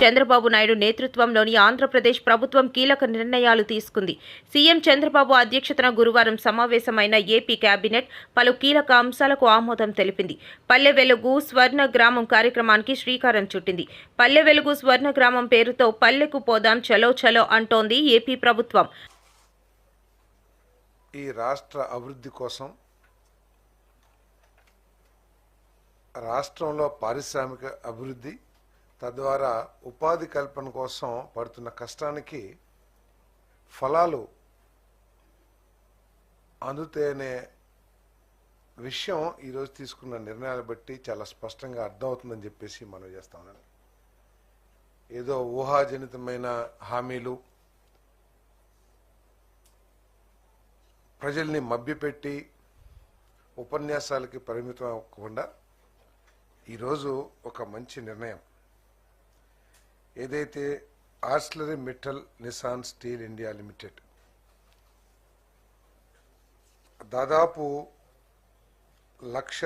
చంద్రబాబు నాయుడు నేతృత్వంలోని ఆంధ్రప్రదేశ్ ప్రభుత్వం కీలక నిర్ణయాలు తీసుకుంది. సీఎం చంద్రబాబు అధ్యక్షతన గురువారం సమావేశమైన ఏపీ కేబినెట్ పలు కీలక అంశాలకు ఆమోదం తెలిపింది. పల్లె వెలుగు స్వర్ణ గ్రామం కార్యక్రమానికి శ్రీకారం చుట్టింది. పల్లె వెలుగు స్వర్ణ గ్రామం పేరుతో పల్లెకు పోదాం చలో చలో అంటోంది ఏపీ ప్రభుత్వం. ఈ రాష్ట్ర అభివృద్ధి కోసం రాష్ట్రంలో పారిశ్రామిక అభివృద్ధి తద్వారా ఉపాధి కల్పన కోసం పడుతున్న కష్టానికి ఫలాలు అందుతేనే విషయం ఈరోజు తీసుకున్న నిర్ణయాలు బట్టి చాలా స్పష్టంగా అర్థమవుతుందని చెప్పేసి మనం చేస్తామని ఏదో ఊహాజనితమైన హామీలు ప్రజల్ని మభ్యపెట్టి ఉపన్యాసాలకి పరిమితం అవ్వకుండా ఈరోజు ఒక మంచి నిర్ణయం. ఏదైతే Arcelor Mittal Nippon steel India limited దాదాపు లక్ష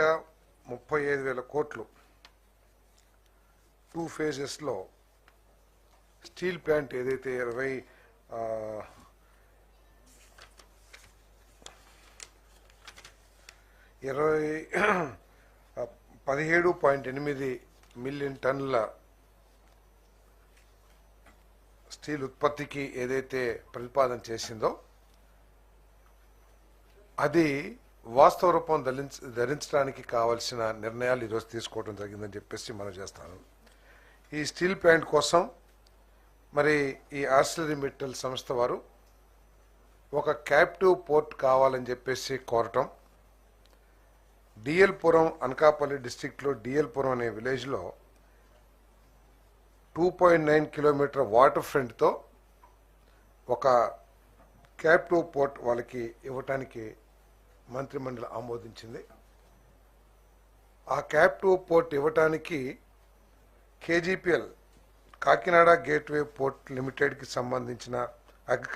ముప్పై ఐదు వేల కోట్లు టూ ఫేజెస్లో స్టీల్ ప్లాంట్ ఏదైతే ఇరవై ఇరవై పదిహేడు పాయింట్ ఎనిమిది మిలియన్ టన్నుల స్టీల్ ఉత్పత్తికి ఏదైతే ప్రతిపాదన చేసిందో అది వాస్తవ రూపం ధరించ ధరించడానికి కావలసిన నిర్ణయాలు ఈరోజు తీసుకోవడం జరిగిందని చెప్పేసి మనం చేస్తాను. ఈ స్టీల్ ప్లాంట్ కోసం మరి ఈ ఆర్సిలరీ మెటల్ సంస్థ వారు ఒక క్యాప్టివ్ పోర్ట్ కావాలని చెప్పేసి కోరటం. డిఎల్పురం అనకాపల్లి డిస్టిక్లో డిఎల్పురం అనే విలేజ్లో two point nine kilometre water ఫ్రంట్తో ఒక క్యాపిటల్ పోర్ట్ వాళ్ళకి ఇవ్వటానికి మంత్రిమండలి ఆమోదించింది. ఆ క్యాపిటల్ పోర్ట్ ఇవ్వటానికి కేజీపీఎల్ కాకినాడ గేట్వే పోర్ట్ లిమిటెడ్కి సంబంధించిన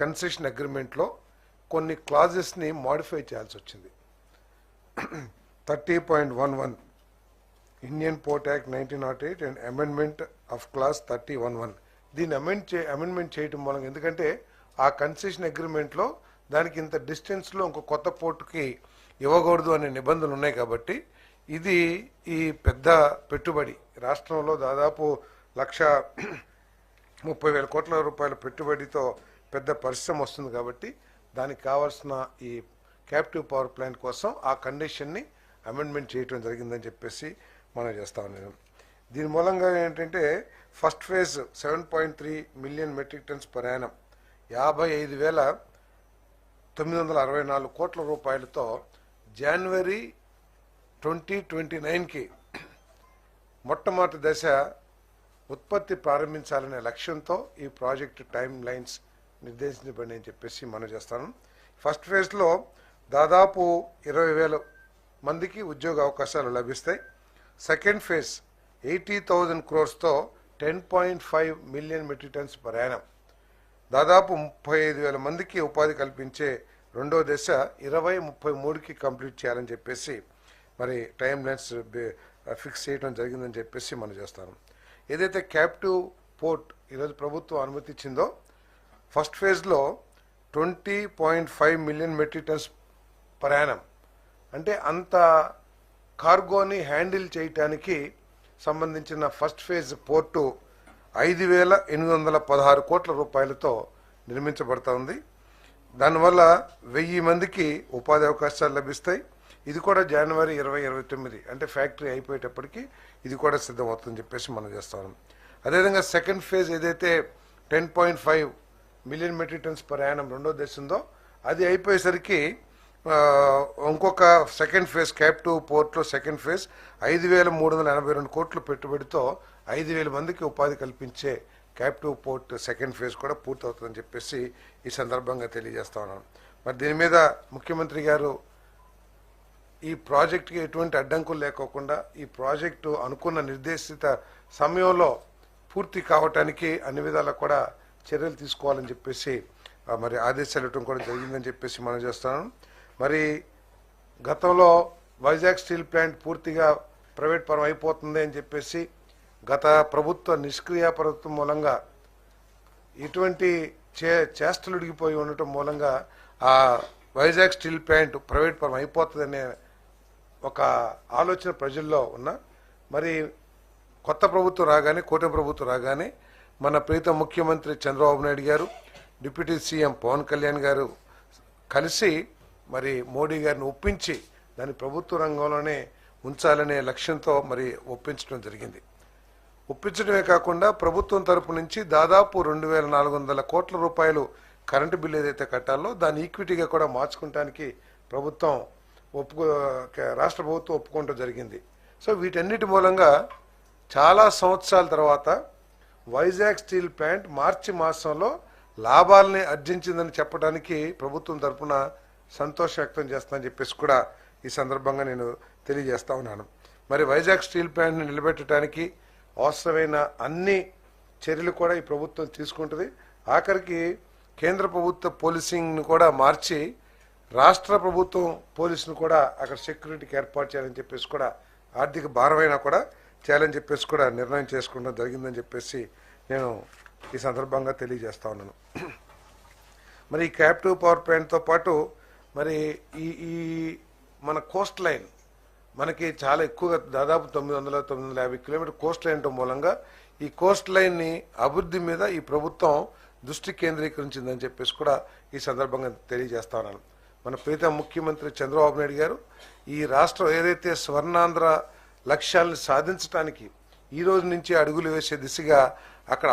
కన్సెషన్ అగ్రిమెంట్లో కొన్ని క్లాజెస్ని మాడిఫై చేయాల్సి వచ్చింది. Thirty point one one Indian port act nineteen nought eight and amendment of clause thirty one one దీన్ని అమెండ్ చే అమెండ్మెంట్ చేయటం మూలంగా. ఎందుకంటే ఆ కన్సెషన్ అగ్రిమెంట్లో దానికి ఇంత డిస్టెన్స్లో ఇంకో కొత్త పోర్టుకి ఇవ్వకూడదు అనే నిబంధనలు ఉన్నాయి కాబట్టి ఇది ఈ పెద్ద పెట్టుబడి. రాష్ట్రంలో దాదాపు లక్ష ముప్పై వేల కోట్ల రూపాయల పెట్టుబడితో పెద్ద పరిశ్రమ వస్తుంది కాబట్టి దానికి కావాల్సిన ఈ క్యాప్టివ్ పవర్ ప్లాంట్ కోసం ఆ కండిషన్ని అమెండ్మెంట్ చేయటం జరిగిందని చెప్పేసి మనం చేస్తా ఉన్నాను. దీని మూలంగా ఏంటంటే first phase seven point three million metric tons per annum యాభై ఐదు వేల తొమ్మిది వందల అరవై నాలుగు కోట్ల రూపాయలతో జనవరి ట్వంటీ ట్వంటీ నైన్కి మొట్టమొదటి దశ ఉత్పత్తి ప్రారంభించాలనే లక్ష్యంతో ఈ ప్రాజెక్ట్ టైం లైన్స్ నిర్దేశించబడి అని చెప్పేసి మనం చేస్తాను. ఫస్ట్ ఫేజ్లో దాదాపు ఇరవై వేల మందికి ఉద్యోగ అవకాశాలు లభిస్తాయి. Second phase eighty thousand క్రోర్స్తో ten point five million metric tons per annum దాదాపు ముప్పై ఐదు వేల మందికి ఉపాధి కల్పించే రెండో దశ ఇరవై ముప్పై మూడుకి కంప్లీట్ చేయాలని చెప్పేసి మరి టైం లైన్స్ ఫిక్స్ చేయడం జరిగిందని చెప్పేసి మనం చేస్తాను ఏదైతే క్యాప్టివ్ పోర్ట్ ఈరోజు ప్రభుత్వం అనుమతించిందో ఫస్ట్ ఫేజ్లో twenty point five million metric tons ప్రయాణం. అంటే అంత కార్గోని హ్యాండిల్ చేయటానికి సంబంధించిన ఫస్ట్ ఫేజ్ పోర్టు ఐదు వేల ఎనిమిది వందల పదహారు కోట్ల రూపాయలతో నిర్మించబడతా ఉంది. దానివల్ల వెయ్యి మందికి ఉపాధి అవకాశాలు లభిస్తాయి. ఇది కూడా జనవరి ఇరవై ఇరవై తొమ్మిది అంటే ఫ్యాక్టరీ అయిపోయేటప్పటికి ఇది కూడా సిద్ధమవుతుందని చెప్పేసి మనం చేస్తాం అదేవిధంగా సెకండ్ ఫేజ్ ఏదైతే ten point five million metric tons per annum రెండో దశ ఉందో అది అయిపోయేసరికి ఇంకొక సెకండ్ ఫేజ్ క్యాప్టివ్ పోర్ట్లో సెకండ్ ఫేజ్ ఐదు వేల మూడు వందల ఎనభై రెండు కోట్ల పెట్టుబడితో ఐదు వేల మందికి ఉపాధి కల్పించే cap two port second phase కూడా పూర్తవుతుందని చెప్పేసి ఈ సందర్భంగా తెలియజేస్తా ఉన్నాను మరి దీని మీద ముఖ్యమంత్రి గారు ఈ ప్రాజెక్టుకి ఎటువంటి అడ్డంకులు లేకోకుండా ఈ ప్రాజెక్టు అనుకున్న నిర్దేశిత సమయంలో పూర్తి కావటానికి అన్ని విధాలా కూడా చర్యలు తీసుకోవాలని చెప్పేసి మరి ఆదేశాలు ఇవ్వడం కూడా జరిగిందని చెప్పేసి మనం చేస్తున్నాను మరి గతంలో వైజాగ్ స్టీల్ ప్లాంట్ పూర్తిగా ప్రైవేట్ పరం అయిపోతుంది అని చెప్పేసి గత ప్రభుత్వ నిష్క్రియ ప్రభుత్వం మూలంగా ఇటువంటి చే చేష్టలు ఉడిగిపోయి ఉండటం మూలంగా ఆ వైజాగ్ స్టీల్ ప్లాంట్ ప్రైవేట్ పరం అయిపోతుందనే ఒక ఆలోచన ప్రజల్లో ఉన్న మరి కొత్త ప్రభుత్వం రాగానే కూటమి ప్రభుత్వం రాగానే మన ప్రీత ముఖ్యమంత్రి చంద్రబాబు నాయుడు గారు డిప్యూటీ సీఎం పవన్ కళ్యాణ్ గారు కలిసి మరి మోడీ గారిని ఒప్పించి దాన్ని ప్రభుత్వ రంగంలోనే ఉంచాలనే లక్ష్యంతో మరి ఒప్పించడం జరిగింది. ఒప్పించడమే కాకుండా ప్రభుత్వం తరపు నుంచి దాదాపు రెండు వేల నాలుగు వందల కోట్ల రూపాయలు కరెంటు బిల్లు ఏదైతే కట్టాలో దాన్ని ఈక్విటీగా కూడా మార్చుకోవటానికి ప్రభుత్వం ఒప్పుకో రాష్ట్ర ప్రభుత్వం ఒప్పుకోవటం జరిగింది. సో వీటన్నిటి మూలంగా చాలా సంవత్సరాల తర్వాత వైజాగ్ స్టీల్ ప్లాంట్ మార్చి మాసంలో లాభాలని ఆర్జించిందని చెప్పడానికి ప్రభుత్వం తరపున సంతోష వ్యక్తం చేస్తానని చెప్పేసి కూడా ఈ సందర్భంగా నేను తెలియజేస్తా ఉన్నాను. మరి వైజాగ్ స్టీల్ ప్లాంట్ని నిలబెట్టడానికి అవసరమైన అన్ని చర్యలు కూడా ఈ ప్రభుత్వం తీసుకుంటుంది. ఆఖరికి కేంద్ర ప్రభుత్వ పోలీసింగ్ను కూడా మార్చి రాష్ట్ర ప్రభుత్వం పోలీసును కూడా అక్కడ సెక్యూరిటీకి ఏర్పాటు చేయాలని చెప్పేసి కూడా ఆర్థిక భారమైనా కూడా చేయాలని చెప్పేసి కూడా నిర్ణయం చేసుకోవడం జరిగిందని చెప్పేసి నేను ఈ సందర్భంగా తెలియజేస్తా ఉన్నాను. మరి ఈ క్యాప్టివ్ పవర్ ప్లాంట్తో పాటు మరి ఈ ఈ మన కోస్ట్ లైన్ మనకి చాలా ఎక్కువగా దాదాపు తొమ్మిది వందల తొమ్మిది వందల యాభై కిలోమీటర్ కోస్ట్ లైన్ మూలంగా ఈ కోస్ట్ లైన్ని అభివృద్ధి మీద ఈ ప్రభుత్వం దృష్టి కేంద్రీకరించిందని చెప్పేసి కూడా ఈ సందర్భంగా తెలియజేస్తా ఉన్నాను. మన ప్రీతం ముఖ్యమంత్రి చంద్రబాబు నాయుడు గారు ఈ రాష్ట్రం ఏదైతే స్వర్ణాంధ్ర లక్ష్యాలను సాధించడానికి ఈ రోజు నుంచి అడుగులు వేసే దిశగా అక్కడ